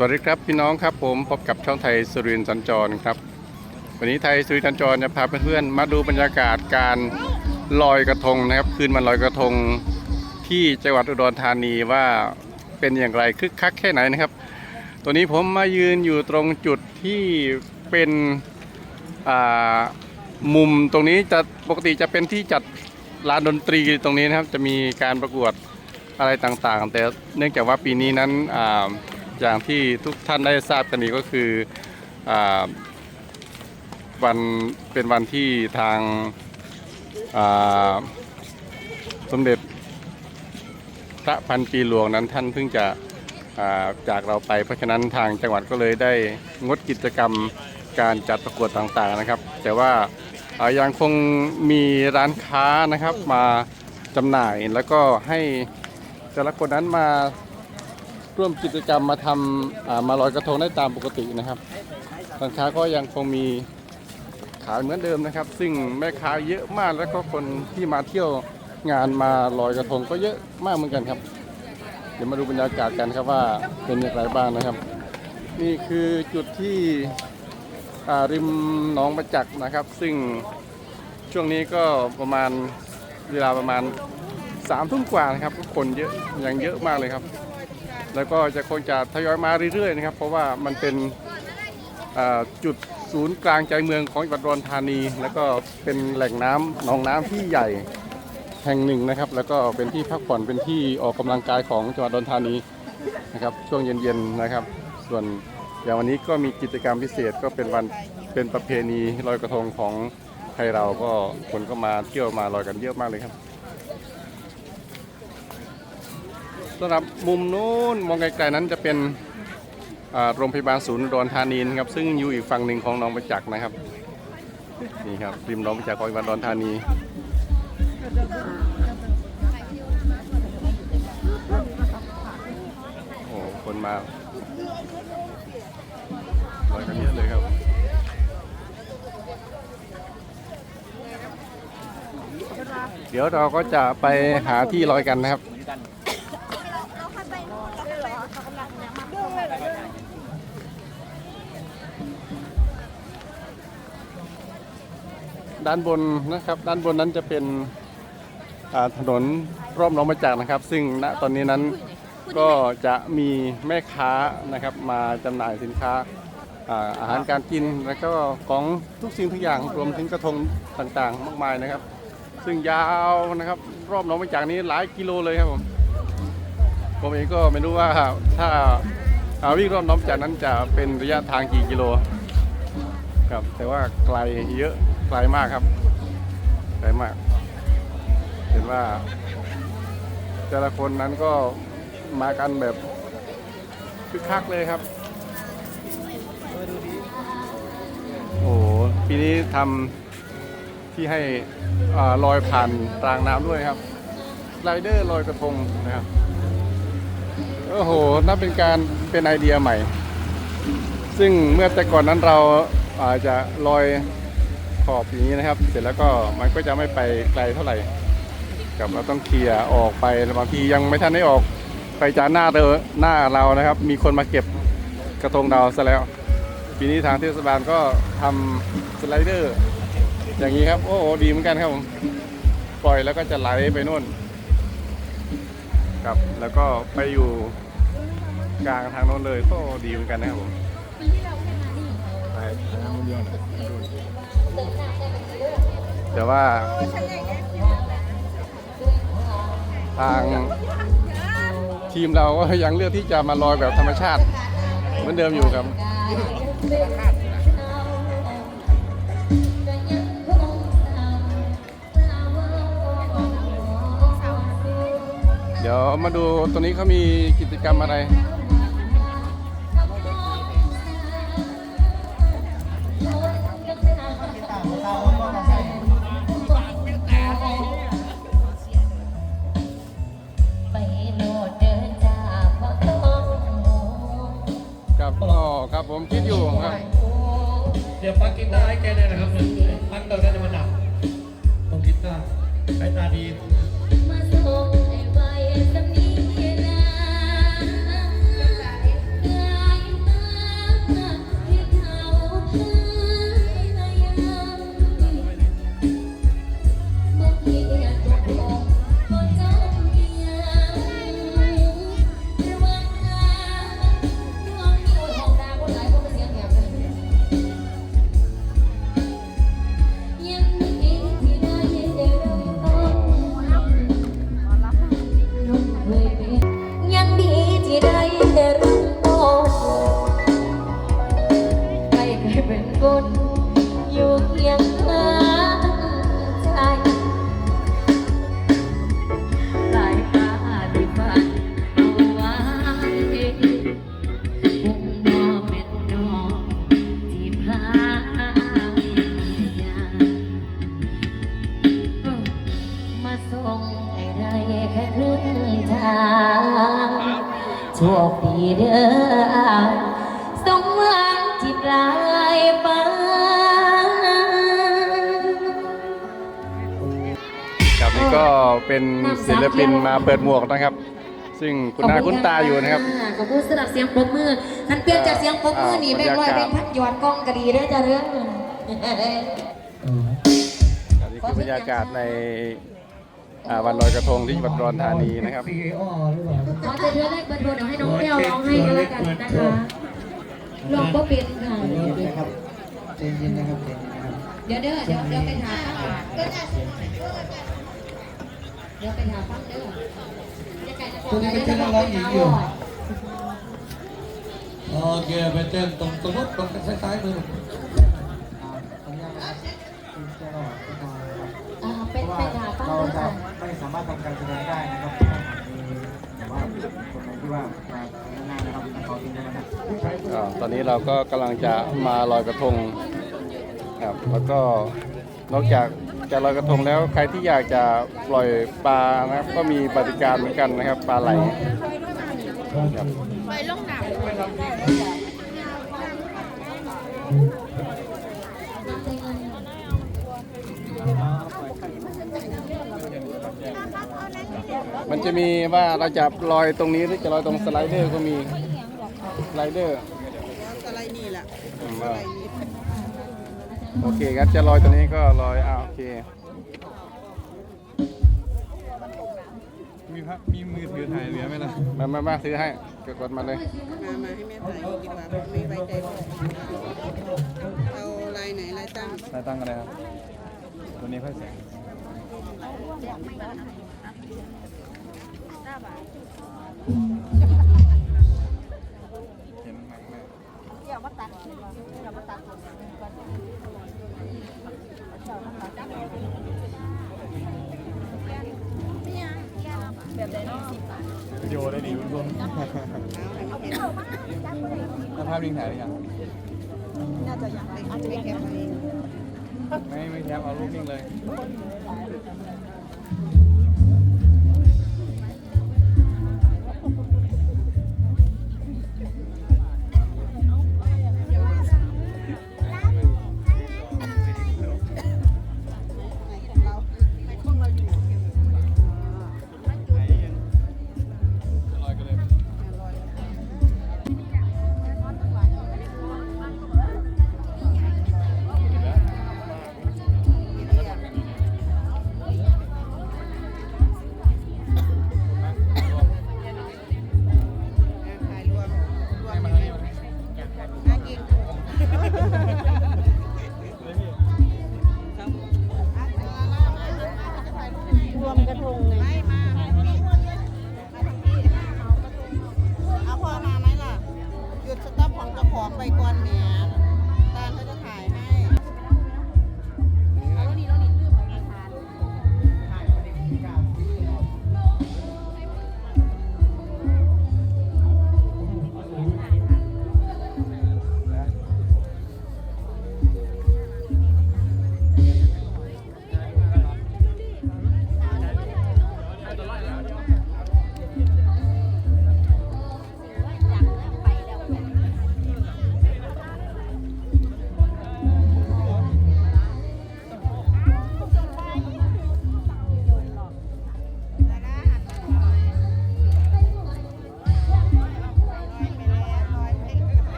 สวัสดีครับพี่น้องครับผมพบกับช่องไทยสุรินสัญจรครับ วันนี้ไทยสุรินสัญจรจะพาเพื่อนๆมาดูบรรยากาศการลอยกระทงนะครับ คืนวันลอยกระทงที่จังหวัดอุดรธานีว่าเป็นอย่างไรคึกคักแค่ไหนนะครับ ตัวนี้ผมมายืนอยู่ตรงจุดที่เป็นมุมตรงนี้จะปกติจะเป็นที่จัดลานดนตรีตรงนี้นะครับ จะมีการประกวดอะไรต่างๆ แต่เนื่องจากว่าปีนี้นั้นอ่า อย่างที่ทุกท่านได้ทราบกันดีก็คืออวันเป็นวันที่ทางสมเด็จพระพันปีหลวงนั้นท่านเพิ่งจะาจากเราไป เพราะฉะนั้นทางจังหวัดก็เลยได้งดกิจกรรมการจัดประกวดต่างๆนะครับ แต่ว่าอ่ายังคงมีร้านค้านะครับมาจำหน่ายแล้วก็ให้แต่ละคนนั้นมา ร่วมกิจกรรมมาทำมาลอยกระทงได้ตามปกตินะครับร้านค้าก็ยังคงมีขายเหมือนเดิมนะครับ ซึ่งแม่ค้าเยอะมากแล้วก็คนที่มาเที่ยวงานมาลอยกระทงก็เยอะมากเหมือนกันครับ เดี๋ยวมาดูบรรยากาศกันครับว่าเป็นอย่างไรบ้างนะครับ นี่คือจุดที่ริมหนองประจักษ์นะครับ ซึ่งช่วงนี้ก็ประมาณเวลาประมาณสามทุ่มกว่านะครับก็คนเยอะยังเยอะมากเลยครับ แล้วก็จะคงจะทยอยมาเรื่อยๆนะครับ เพราะว่ามันเป็นจุดศูนย์กลางใจเมืองของจังหวัดอุดรธานี แล้วก็เป็นแหล่งน้ำหนองน้ำที่ใหญ่แห่งหนึ่งนะครับ แล้วก็เป็นที่พักผ่อนเป็นที่ออกกำลังกายของจังหวัดอุดรธานีนะครับ ช่วงเย็นๆนะครับ ส่วนอย่างวันนี้ก็มีกิจกรรมพิเศษก็เป็นวันเป็นประเพณีลอยกระทงของไทยเราก็คนก็มาเที่ยวมาลอยกันเยอะมากเลยครับ สำหรับมุมนู้นมองไกลๆนั้นจะเป็นโรงพยาบาลศูนย์ดอุดรธานีนครับซึ่งอยู่อีกฝั่งหนึ่งของหนองประจักษ์นะครับนี่ครับริมหนองประจักษ์ของจังหวัดอุดรธานีโอ้คนมาลอยกันเยอะเลยครับเดี๋ยวเราก็จะไปหาที่ลอยกันนะครับ ด้านบนนะครับ ด้านบนนั้นจะเป็นถนนรอบหนองมาจากนะครับ ซึ่งณตอนนี้นั้นก็จะมีแม่ค้านะครับ มาจำหน่ายสินค้าอาหารการกินแล้วก็ของทุกสิ่งทุกอย่างรวมถึงกระทงต่างๆ มากมายนะครับ ซึ่งยาวนะครับ รอบหนองมาจากนี้หลายกิโลเลยครับผมผมเองก็ไม่รู้ว่าถ้าอาวิ่งรอบหนองจากนั้นจะเป็นระยะทางกี่กิโลครับแต่ว่าไกลเยอะ ไกลมากครับไกลมาก เห็นว่า แต่ละคนนั้นก็มากันแบบคึกคักเลยครับ โอ้โหปีนี้ทำที่ให้ลอยผ่านรางน้ำด้วยครับไลเดอร์ลอยกระทงนะครับโอ้โหน่าเป็นการเป็นไอเดียใหม่ ซึ่งเมื่อแต่ก่อนนั้นเราอาจจะลอย ขอบอย่างนี้นะครับ เสร็จแล้วก็มันก็จะไม่ไปไกลเท่าไหร่ กับเราต้องเคลียร์ออกไปแล้วบางทียังไม่ทันได้ออกไปจากหน้าเธอหน้าเรานะครับ มีคนมาเก็บกระทงเราซะแล้ว ปีนี้ทางเทศบาลก็ทำสไลเดอร์ อย่างนี้ครับโอ้โหดีเหมือนกันครับผมปล่อยแล้วก็จะไหลไปนู่นครับแล้วก็ไปอยู่กลางทางโน้นเลยก็ดีเหมือนกันนะครับผม แต่ว่าทางทีมเราก็ยังเลือกที่จะมาลอยแบบธรรมชาติ เหมือนเดิมอยู่ครับเดี๋ยวมาดูตัวนี้เขามีกิจกรรมอะไร ครับเดี๋ยวปักกีตาร์ให้แกเลยนะครับปักตอนนั้จะมาดับตรงกีตาร์สายตาดี ยังดีที่ได้แต่รักโตไม่เคยเป็นคน ดีเด้อสมหวังที่ปลายฟ้า ครับนี่ก็เป็นศิลปินมาเปิดหมวกนะครับ ซึ่งคุณหน้าคุณตาอยู่นะครับ ขอบคุณสำหรับเสียงปรบมือท่านเปลี่ยนจากเสียงปรบมือนี่แม่ร้อยเป็นพัดยอดกล้องก็ดีเด้อจ้าเด้อ ครับคือบรรยากาศใน วันลอยกระทงที่จังหวัดอุดรธานีนะครับซีอ้อหรือเปล่าขอจะเทือแรกเบอร์โทรเดี๋ยวให้น้องแก้วร้องให้ก็แล้วกันนะคะลองก็เป็นค่ะนะครับเจนเย็นนะครับเจนเย็นนะครับ เดี๋ยวเด้อเดี๋ยวเดี๋ยวไปหาเดี๋ยวไปหาฟังเด้อจะไก่จะบอกตัวนี้เป็นเต้นนักร้องหญิงอยู่โอเคไปเต้นตรงตรงนู้นตรงซ้ายๆมือ เราจะไม่สามารถทำการแสดงได้นะครับแต่ว่าคนไหนที่ว่ามาหน้านะครับขอทิ้งได้นะครับอ่าตอนนี้เราก็กำลังจะมาลอยกระทงครับแล้วก็นอกจากจะลอยกระทงแล้วใครที่อยากจะปล่อยปลานะครับ ก็มีบริการเหมือนกันนะครับปลาไหลครับ มันจะมีว่าเราจะลอยตรงนี้หรือจะลอยตรงสไลเดอร์ก็มีสไลเดอร์สไลด์นี่แหละอืมสอ่าไลด์นี่โอเคงั้นจะลอยตรงนี้ก็ลอยอ่าโอเคมีพระมีมือถือถ่ายเหลือไหมล่ะมามามาซื้อให้กดมาเลยมามาให้แม่ถ่ายดีกว่าไม่ไว้ใจพ่อเอาลายไหนลายตั้งถ่ายตั้งอะไรครับตัวนี้ค่อยแสง เห็นไหมแม่วิดีโอได้ดีคุณผู้ชมแล้วภาพนิ่งถ่ายหรือยังน่าจะยังอาจจะไม่แคปไม่ไม่แคปเอารูปนิ่งเลย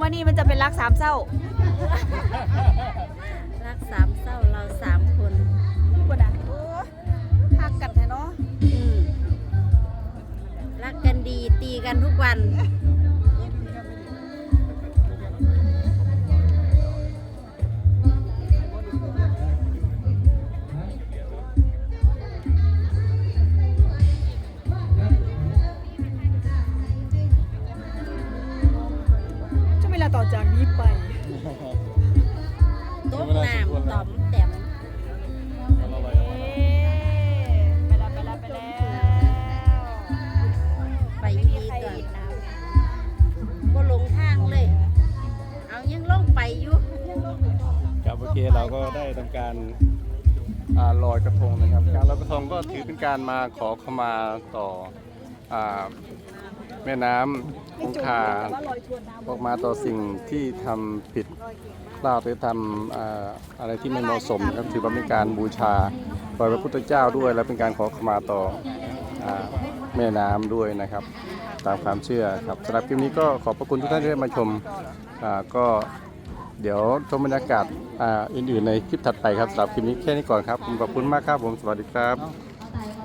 ว่านี่มันจะเป็นรักสามเศร้า รักสามเศร้าเราสามคนคนอะโอ้หักกันแท้เนาะรักกันดีตีกันทุกวัน การอลอยกระทงนะครับ การลอยกระทงก็ถือเป็นการมาขอขมาต่ออแม่น้ำคงคาออกมาต่อสิ่งที่ทำผิดพลาดหรือทำออะไรที่ไม่เหมาะสมนะครับถือว่าเป็นการบูชาปล่อยพระพุทธเจ้าด้วย และเป็นการขอขมาต่ออาแม่น้ำด้วยนะครับ ตามความเชื่อครับสำหรับคลิปนี้ก็ขอบพระคุณทุกท่านที่ได้มาชมก็ เดี๋ยวชมบรรยากาศอ่าอื่นๆในคลิปถัดไปครับสำหรับคลิปนี้แค่นี้ก่อนครับขอบคุณมากครับผมสวัสดีครับ